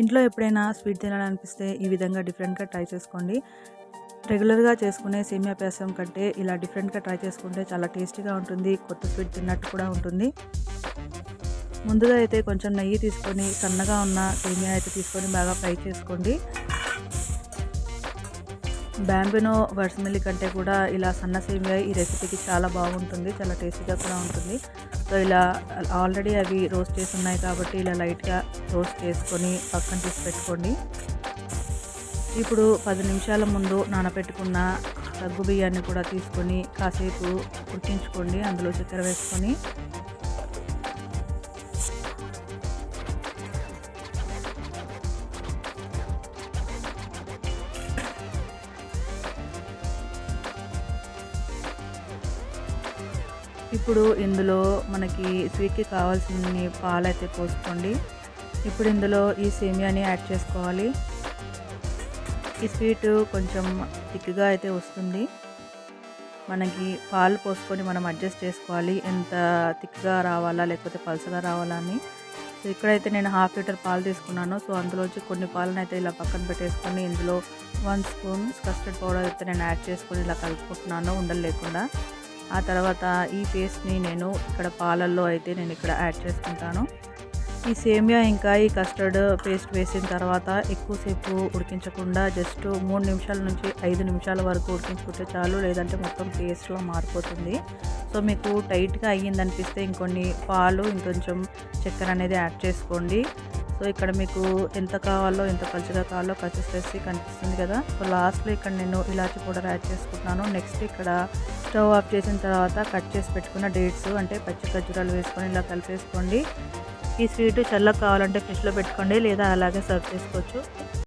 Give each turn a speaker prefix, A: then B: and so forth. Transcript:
A: ఇంట్లో ఎప్పుడైనా స్వీట్ తినాలనిపిస్తే ఈ విధంగా డిఫరెంట్గా ట్రై చేసుకోండి. రెగ్యులర్గా చేసుకునే సేమియా పాయసం కంటే ఇలా డిఫరెంట్గా ట్రై చేసుకుంటే చాలా టేస్టీగా ఉంటుంది కొత్త స్వీట్ తిన్నట్టు కూడా ఉంటుంది. ముందుగా అయితే కొంచెం నెయ్యి తీసుకొని సన్నగా ఉన్న సేమియా అయితే తీసుకొని బాగా ఫ్రై చేసుకోండి. బ్యాంబినో వర్స్మిల్లి కంటే కూడా ఇలా సన్న సేమియా ఈ రెసిపీకి చాలా బాగుంటుంది చాలా టేస్టీగా కూడా ఉంటుంది. సో ఇలా ఆల్రెడీ అవి రోస్ట్ చేసి ఉన్నాయి కాబట్టి ఇలా లైట్గా రోస్ట్ చేసుకొని పక్కన తీసి పెట్టుకోండి. ఇప్పుడు పది నిమిషాల ముందు నానబెట్టుకున్న సగ్గు బియ్యాన్ని కూడా తీసుకొని కాసేపు ఉడికించుకోండి అందులో చక్కెర వేసుకొని. ఇప్పుడు ఇందులో మనకి స్వీట్కి కావాల్సిన పాలు అయితే పోసుకోండి. ఇప్పుడు ఇందులో ఈ సేమియాని యాడ్ చేసుకోవాలి. ఈ స్వీట్ కొంచెం థిక్గా అయితే వస్తుంది. మనకి పాలు పోసుకొని మనం అడ్జస్ట్ చేసుకోవాలి. ఎంత థిక్గా రావాలా లేకపోతే పల్సగా రావాలా అని. సో ఇక్కడైతే నేను హాఫ్ లీటర్ పాలు తీసుకున్నాను. సో అందులోంచి కొన్ని పాలను అయితే ఇలా పక్కన పెట్టేసుకొని ఇందులో వన్ స్పూన్ కస్టర్డ్ పౌడర్ అయితే నేను యాడ్ చేసుకొని ఇలా కలుపుకుంటున్నాను ఉండలు లేకుండా. ఆ తర్వాత ఈ పేస్ట్ని నేను ఇక్కడ పాలల్లో అయితే నేను ఇక్కడ యాడ్ చేసుకుంటాను. ఈ సేమియా ఇంకా ఈ కస్టర్డ్ పేస్ట్ వేసిన తర్వాత ఎక్కువసేపు ఉడికించకుండా జస్ట్ మూడు నిమిషాల నుంచి ఐదు నిమిషాల వరకు ఉడికించుకుంటే చాలు లేదంటే మొత్తం పేస్ట్లో మారిపోతుంది. సో మీకు టైట్గా అయ్యిందనిపిస్తే ఇంకొన్ని పాలు ఇంకొంచెం చక్కెర అనేది యాడ్ చేసుకోండి. సో ఇక్కడ మీకు ఎంత కావాలో ఎంత పలుచగా కావాలో కన్సిస్టెన్సీ కనిపిస్తుంది కదా. సో లాస్ట్లో ఇక్కడ నేను ఇలాచి పౌడర్ యాడ్ చేసుకుంటున్నాను. నెక్స్ట్ ఇక్కడ స్టవ్ ఆఫ్ చేసిన తర్వాత కట్ చేసి పెట్టుకున్న డేట్స్ అంటే పచ్చి ఖర్జూరాలు వేసుకొని ఇలా కలిపేసుకోండి. ఈ స్వీట్ చల్లగా కావాలంటే ఫ్రిడ్జ్లో పెట్టుకోండి లేదా అలాగే సర్వ్ చేసుకోవచ్చు.